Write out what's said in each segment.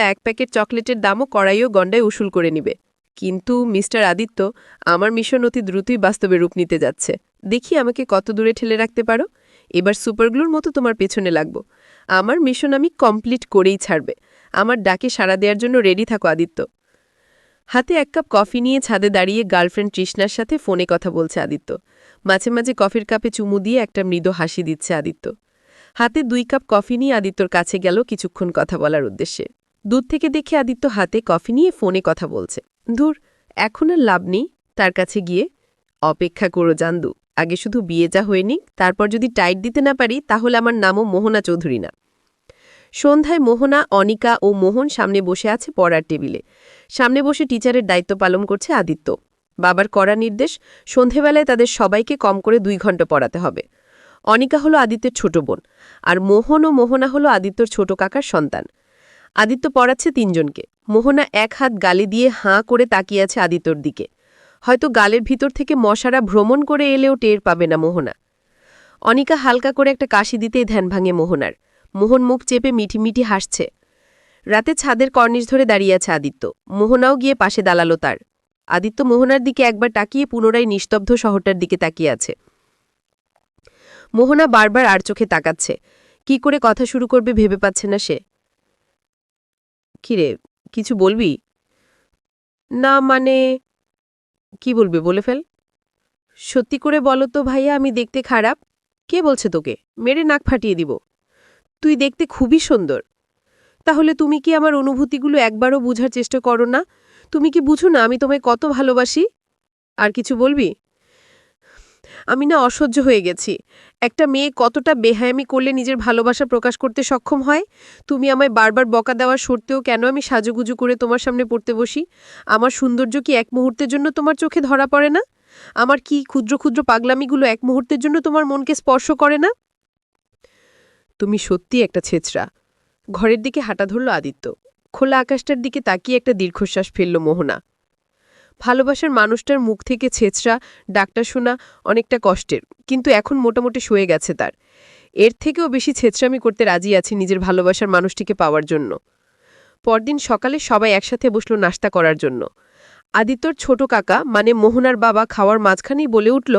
এক প্যাকেট চকলেটের দামও কড়াইও গণ্ডায় উসুল করে নিবে। কিন্তু, মিস্টার আদিত্য, আমার মিশন অতি দ্রুতই বাস্তবে রূপ নিতে যাচ্ছে। দেখি আমাকে কত দূরে ঠেলে রাখতে পারো? এবার সুপারগ্লুর মতো তোমার পেছনে লাগব। আমার মিশন আমি কমপ্লিট করেই ছাড়বে। আমার ডাকে সাড়া দেওয়ার জন্য রেডি থাকো, আদিত্য। হাতে এক কাপ কফি নিয়ে ছাদে দাঁড়িয়ে গার্লফ্রেন্ড তৃষ্ণার সাথে ফোনে কথা বলছে আদিত্য। মাঝে মাঝে কফির কাপে চুমু দিয়ে একটা মৃদু হাসি দিচ্ছে আদিত্য। হাতে দুই কাপ কফি নিয়ে আদিত্যর কাছে গেল কিছুক্ষণ কথা বলার উদ্দেশ্যে। দূর থেকে দেখে আদিত্য হাতে কফি নিয়ে ফোনে কথা বলছে। ধুর, এখন আর লাভ নেই। তার কাছে গিয়ে, অপেক্ষা করো জান্দু, আগে শুধু বিয়ে যা হয়ে হয়নি তারপর যদি টাইট দিতে না পারি, তাহলে আমার নামও মোহনা চৌধুরী না। সন্ধ্যায় মোহনা, অনিকা ও মোহন সামনে বসে আছে পড়ার টেবিলে। সামনে বসে টিচারের দায়িত্ব পালন করছে আদিত্য। বাবার কড়া নির্দেশ, সন্ধেবেলায় তাদের সবাইকে কম করে দুই ঘণ্টা পড়াতে হবে। অনিকা হলো আদিত্যের ছোট বোন, আর মোহন ও মোহনা হলো আদিত্যর ছোট কাকার সন্তান। আদিত্য পড়াচ্ছে তিনজনকে। মোহনা এক হাত গালে দিয়ে হাঁ করে তাকিয়ে আছে আদিত্যর দিকে। হয়তো গালের ভিতর থেকে মশারা ভ্রমণ করে এলেও টের পাবে না মোহনা। অনিকা হালকা করে একটা কাশি দিতেই ধ্যান ভাঙে মোহনার। মোহন মুখ চেপে মিঠি মিঠি হাসছে। রাতে ছাদের কর্নিশ ধরে দাঁড়িয়ে আছে আদিত্য। মোহনাও গিয়ে পাশে দাঁড়াল তার। আদিত্য মোহনার দিকে একবার তাকিয়ে পুনরায় নিস্তব্ধ শহরটার দিকে তাকিয়ে আছে। মোহনা বারবার আর চোখে তাকাচ্ছে। কি করে কথা শুরু করবে ভেবে পাচ্ছে না সে। কিরে, কিছু বলবি? না মানে কি বলবি বলে ফেল। সত্যি করে বলো তো ভাইয়া, আমি দেখতে খারাপ। কে বলছে তোকে? মেরে নাক ফাটিয়ে দিব। তুই দেখতে খুবই সুন্দর। তাহলে তুমি কি আমার অনুভূতিগুলো একবারও বুঝার চেষ্টা করো না? তুমি কি বুঝো না আমি তোমায় কত ভালোবাসি? আর কিছু বলবি? আমি না অসহ্য হয়ে গেছি। একটা মেয়ে কতটা বেহায়ামি করলে নিজের ভালোবাসা প্রকাশ করতে সক্ষম হয়? তুমি আমায় বারবার বকা দেওয়ার সত্ত্বেও কেন আমি সাজুগুজু করে তোমার সামনে পড়তে বসি? আমার সৌন্দর্য কি এক মুহূর্তের জন্য তোমার চোখে ধরা পড়ে না? আমার কি ক্ষুদ্র ক্ষুদ্র পাগলামিগুলো এক মুহূর্তের জন্য তোমার মনকে স্পর্শ করে না? তুমি সত্যি একটা ছেচরা ঘরের দিকে হাঁটা ধরল আদিত্য। খোলা আকাশটার দিকে তাকিয়ে একটা দীর্ঘশ্বাস ফেলল মোহনা। ভালোবাসার মানুষটার মুখ থেকে ছেঁচড়া ডাক্তার শোনা অনেকটা কষ্টের, কিন্তু এখন মোটামুটি শুয়ে গেছে তার। এর থেকেও বেশি ছেঁচড়ামি করতে রাজি আছি নিজের ভালোবাসার মানুষটিকে পাওয়ার জন্য। পরদিন সকালে সবাই একসাথে বসল নাস্তা করার জন্য। আদিত্যর ছোট কাকা মানে মোহনার বাবা, খাওয়ার মাঝখানেই বলে উঠল,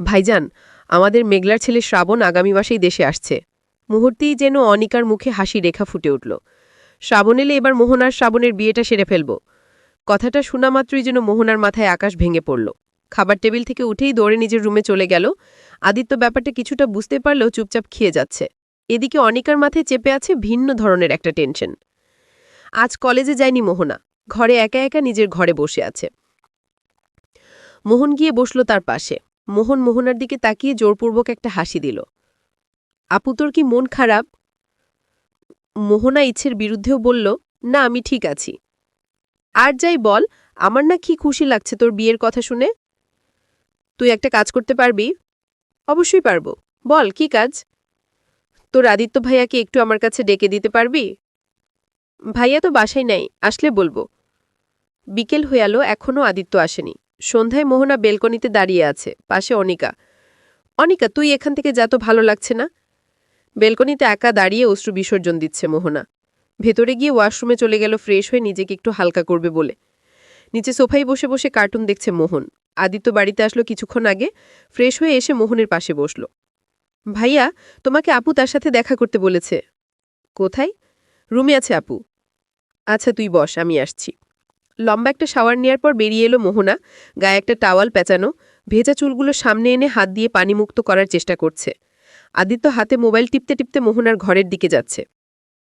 ভাইজান, আমাদের মেঘলার ছেলে শ্রাবণ আগামী মাসেই দেশে আসছে। মুহূর্তেই যেন অনিকার মুখে হাসি রেখা ফুটে উঠল। শ্রাবণ এলে এবার মোহনার শ্রাবণের বিয়েটা সেরে ফেলব। কথাটা শোনা মাত্রই যেন মোহনার মাথায় আকাশ ভেঙে পড়ল। খাবার টেবিল থেকে উঠেই দৌড়ে নিজের রুমে চলে গেল। আদিত্য ব্যাপারটা কিছুটা বুঝতে পারলেও চুপচাপ খেয়ে যাচ্ছে। এদিকে অনিকার মাথায় চেপে আছে ভিন্ন ধরনের একটা টেনশন। আজ কলেজে যায়নি মোহনা। ঘরে একা একা নিজের ঘরে বসে আছে। মোহন গিয়ে বসল তার পাশে। মোহন মোহনার দিকে তাকিয়ে জোরপূর্বক একটা হাসি দিল। আপু, তোর কি মন খারাপ? মোহনা ইচ্ছের বিরুদ্ধেও বলল, না, আমি ঠিক আছি। আর যাই বল, আমার না কি খুশি লাগছে তোর বিয়ের কথা শুনে? তুই একটা কাজ করতে পারবি? অবশ্যই পারব। বল, কি কাজ? তোর আদিত্য ভাইয়াকে একটু আমার কাছে ডেকে দিতে পারবি? ভাইয়া তো বাসায় নাই, আসলে বলব। বিকেল হয়ে আলো এখনও আদিত্য আসেনি। সন্ধ্যায় মোহনা বেলকনিতে দাঁড়িয়ে আছে, পাশে অনিকা। অনিকা, তুই এখান থেকে যা তো ভালো লাগছে না? বেলকনিতে একা দাঁড়িয়ে অশ্রু বিসর্জন দিচ্ছে মোহনা। ভেতরে গিয়ে ওয়াশরুমে চলে গেল ফ্রেশ হয়ে নিজেকে একটু হালকা করবে বলে। নিচে সোফায় বসে বসে কার্টুন দেখছে মোহন। আদিত্য বাড়িতে আসলো কিছুক্ষণ আগে, ফ্রেশ হয়ে এসে মোহনের পাশে বসল। ভাইয়া, তোমাকে আপু তার সাথে দেখা করতে বলেছে। কোথায়? রুমে আছে আপু। আচ্ছা তুই বস, আমি আসছি। লম্বা একটা শাওয়ার নেওয়ার পর বেরিয়ে এলো মোহনা, গায়ে একটা টাওয়াল পেঁচানো, ভেজা চুলগুলো সামনে এনে হাত দিয়ে পানিমুক্ত করার চেষ্টা করছে। আদিত্য হাতে মোবাইল টিপতে টিপতে মোহনার ঘরের দিকে যাচ্ছে।